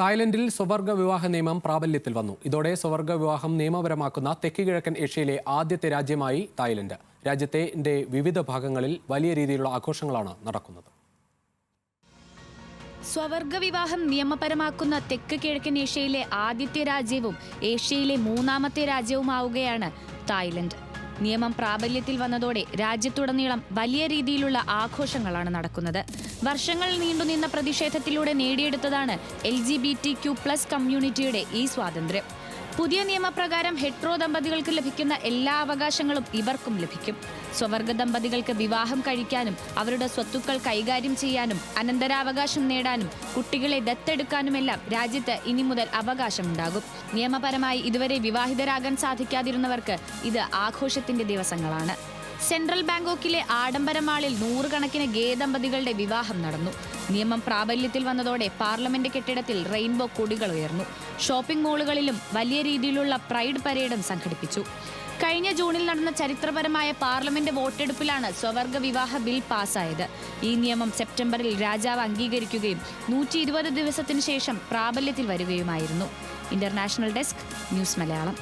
തായ്ലൻഡിൽ സ്വവർഗ വിവാഹ നിയമം പ്രാബല്യത്തിൽ വന്നു. ഇതോടെ സ്വവർഗ വിവാഹം നിയമപരമാക്കുന്ന തെക്ക് കിഴക്കൻ ഏഷ്യയിലെ ആദ്യത്തെ രാജ്യമായി തായ്ലൻഡ്. രാജ്യത്തിന്റെ വിവിധ ഭാഗങ്ങളിൽ വലിയ രീതിയിലുള്ള ആഘോഷങ്ങളാണ് നടക്കുന്നത്. സ്വവർഗ വിവാഹം നിയമപരമാക്കുന്ന തെക്ക് കിഴക്കൻ ഏഷ്യയിലെ ആദ്യത്തെ രാജ്യവും ഏഷ്യയിലെ മൂന്നാമത്തെ രാജ്യവുമാവുകയാണ് തായ്ലൻഡ്. നിയമം പ്രാബല്യത്തിൽ വന്നതോടെ രാജ്യത്തുടനീളം വലിയ രീതിയിലുള്ള ആഘോഷങ്ങളാണ് നടക്കുന്നത്. വർഷങ്ങൾ നീണ്ടുനിന്ന പ്രതിഷേധത്തിലൂടെ നേടിയെടുത്തതാണ് L G B T Q plus കമ്മ്യൂണിറ്റിയുടെ ഈ സ്വാതന്ത്ര്യം. പുതിയ നിയമപ്രകാരം ഹെട്രോ ദമ്പതികൾക്ക് ലഭിക്കുന്ന എല്ലാ അവകാശങ്ങളും ഇവർക്കും ലഭിക്കും. സ്വവർഗ ദമ്പതികൾക്ക് വിവാഹം കഴിക്കാനും അവരുടെ സ്വത്തുക്കൾ കൈകാര്യം ചെയ്യാനും അനന്തരാവകാശം നേടാനും കുട്ടികളെ ദത്തെടുക്കാനുമെല്ലാം രാജ്യത്ത് ഇനി മുതൽ അവകാശമുണ്ടാകും. നിയമപരമായി ഇതുവരെ വിവാഹിതരാകാൻ സാധിക്കാതിരുന്നവർക്ക് ഇത് ആഘോഷത്തിന്റെ ദിവസങ്ങളാണ്. സെൻട്രൽ ബാങ്കോക്കിലെ ആഡംബര മാളിൽ നൂറുകണക്കിന് ഗേ ദമ്പതികളുടെ വിവാഹം നടന്നു. നിയമം പ്രാബല്യത്തിൽ വന്നതോടെ പാർലമെന്റ് കെട്ടിടത്തിൽ റെയിൻബോ കൊടികൾ ഉയർന്നു. ഷോപ്പിംഗ് മാളുകളിലും വലിയ രീതിയിലുള്ള പ്രൈഡ് പരേഡും സംഘടിപ്പിച്ചു. കഴിഞ്ഞ ജൂണിൽ നടന്ന ചരിത്രപരമായ പാർലമെന്റ് വോട്ടെടുപ്പിലാണ് സ്വവർഗ വിവാഹ ബിൽ പാസ്സായത് ഈ നിയമം സെപ്റ്റംബറിൽ രാജാവ് അംഗീകരിക്കുകയും നൂറ്റി ഇരുപത് ദിവസത്തിനു ശേഷം പ്രാബല്യത്തിൽ വരികയുമായിരുന്നു. International desk news Malayalam.